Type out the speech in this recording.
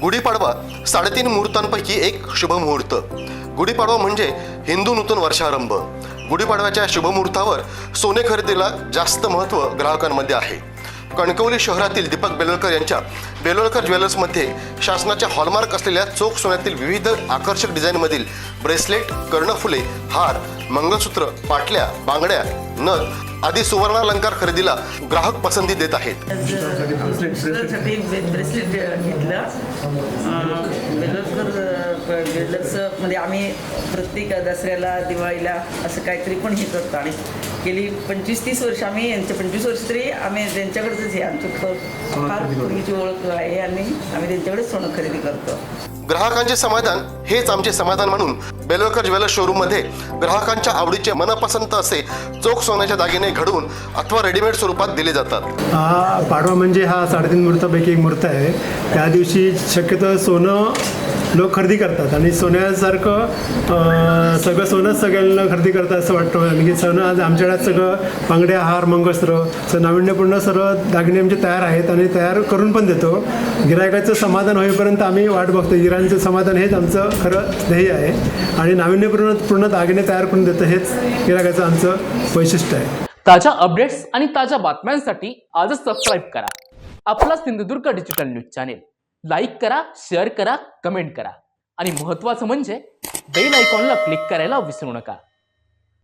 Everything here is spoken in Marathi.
गुढीपाडवा साडेतीन मुहूर्तांपैकी एक शुभमुहूर्त गुढीपाडवा म्हणजे हिंदू नूतन वर्षारंभ. गुढीपाडव्याच्या शुभमुहूर्तावर सोने खरेदीला जास्त महत्त्व ग्राहकांमध्ये आहे. कणकवली शहरातील दीपक बेलोलकर यांच्या बेलोलकर ज्वेलर्समध्ये शासनाच्या हॉलमार्क असलेल्या चोख सोन्यातील विविध आकर्षक डिझाईनमधील ब्रेसलेट कर्णफुले हार मंगळसूत्र पाटल्या बांगड्या नथ आदी सुवर्णालंकार खरेदीला ग्राहक पसंती देत आहेत. ब्रेसलेट घेतलं. म्हणजे आम्ही प्रत्येक दसऱ्याला दिवाळीला असं काहीतरी पण हे करतो आणि गेली पंचवीस तीस वर्ष आम्ही यांच्या पंचवीस वर्ष तरी आम्ही त्यांच्याकडेच आहे आमचं फार पूर्वीची ओळख आहे आणि आम्ही त्यांच्याकडेच सोनं खरेदी करतो. ग्राहकांचे समाधान हेच आमचे समाधान म्हणून बेलोलकर ज्वेलर्स शोरूममध्ये ग्राहकांच्या आवडीचे मनपसंत असे चोख सोन्याचे दागिने घडवून अथवा रेडीमेड स्वरूपात दिले जातात. हा पाडवा म्हणजे हा साडेतीन मुहूर्तापैकी एक मुहूर्त आहे. त्या दिवशी शक्यतो सोनं लोक खरेदी करतात आणि सोन्यासारखं सगळं सोनंच सगळ्यांना खरेदी करतात असं वाटतं. आणि की सोनं आज आमच्याकडे सगळं बांगड्या हार मंगळस्त्र स नाविन्यपूर्ण सर्व दागिने आमचे तयार आहेत आणि तयार करून पण देतो. गिरायकाचं समाधान होईपर्यंत आम्ही वाट बघतो गिरांचं समाधान हेच आमचं खरं ध्येय आहे. आणि नाविन्यपूर्ण पूर्ण दागिने तयार करून देतो हेच गिरायकाचं आमचं वैशिष्ट्य आहे. ताज्या अपडेट्स आणि ताज्या बातम्यांसाठी आजच सबस्क्राईब करा. आपला Sindhudurg digital news channel like करा शेअर करा कमेंट करा. आणि महत्त्वाचं म्हणजे बेल आयकॉनला क्लिक करायला विसरू नका.